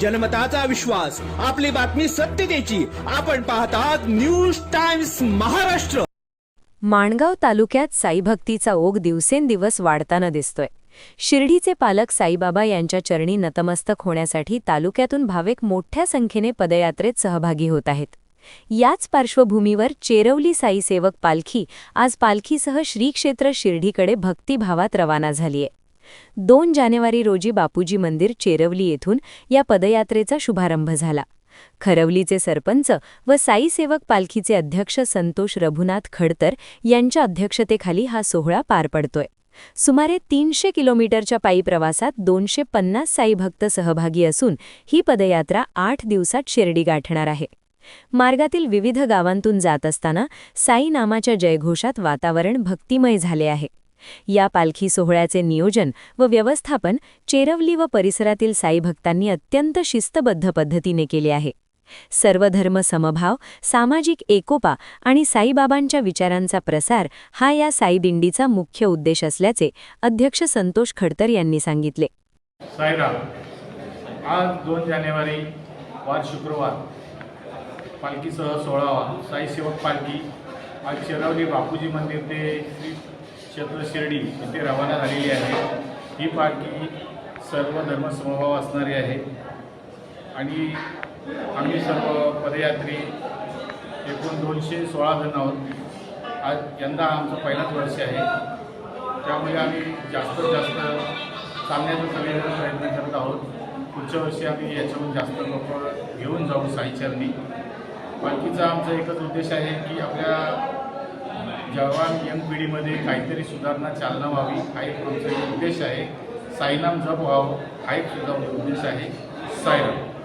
जनमताचा विश्वास आपली बातमी सत्यतेची आपण पाहतात न्यूज टाइम्स महाराष्ट्र. माणगाव तालुक्यात साईभक्तीचा ओघ दिवसेंदिवस वाढताना दिसतोय. शिर्डीचे पालक साईबाबा यांच्या चरणी नतमस्तक होण्यासाठी तालुक्यातून भाविक मोठ्या संख्येने पदयात्रेत सहभागी होत आहेत. याच पार्श्वभूमीवर चेरवली साईसेवक पालखी आज पालखीसह श्रीक्षेत्र शिर्डीकडे भक्तिभावात रवाना झालीय. दोन जानेवारी रोजी बापूजी मंदिर चेरवली येथून या पदयात्रेचा शुभारंभ झाला. खरवलीचे सरपंच व साईसेवक पालखीचे अध्यक्ष संतोष रघुनाथ खडतर यांच्या अध्यक्षतेखाली हा सोहळा पार पडतोय. सुमारे तीनशे किलोमीटरच्या पायी प्रवासात दोनशे पन्नास साई भक्त सहभागी असून ही पदयात्रा आठ दिवसात शिर्डी गाठणार आहे. मार्गातील विविध गावांतून जात असताना साई नामाच्या जयघोषात वातावरण भक्तिमय झाले आहे. या पालखी सोहळ्याचे नियोजन व व्यवस्थापन चेरवली व परिसरातील साई भक्तांनी अत्यंत शिस्तबद्ध पद्धतीने केले आहे. सर्वधर्म समभाव सामाजिक एकोपा आणि साईबाबांच्या विचारांचा प्रसार हा या साईदिंडीचा मुख्य उद्देश असल्याचे अध्यक्ष संतोष खडतर यांनी सांगितले. साईराम आज दोन जानेवारी वार शुक्रवार. पालखीसह सोळावा साई सेवक पालखी आज शेरावली बापूजी मंदिर ते श्री क्षेत्र शिर्डी येथे रवाना झालेली आहे. ही पालखी सर्व धर्मसमभाव असणारी आहे. आणि आम्ही सर्व पदयात्री एकूण दोनशे सोळा जण आहोत. आज यंदा आमचं पहिलाच वर्ष आहे. त्यामुळे आम्ही जास्तीत जास्त चालण्याचा सगळेजण प्रयत्न करत आहोत. पुढच्या वर्षी आम्ही याच्याहून जास्त लोक घेऊन जाऊ साईचरणी. पालखीचा आमचा एकच उद्देश आहे की आपल्या जवान यंग पिढीमध्ये काहीतरी सुधारणा चालना व्हावी हा एक आमचा एक उद्देश आहे. साईनाम जप व्हावं हा एक सुद्धा उद्देश आहे. साईराम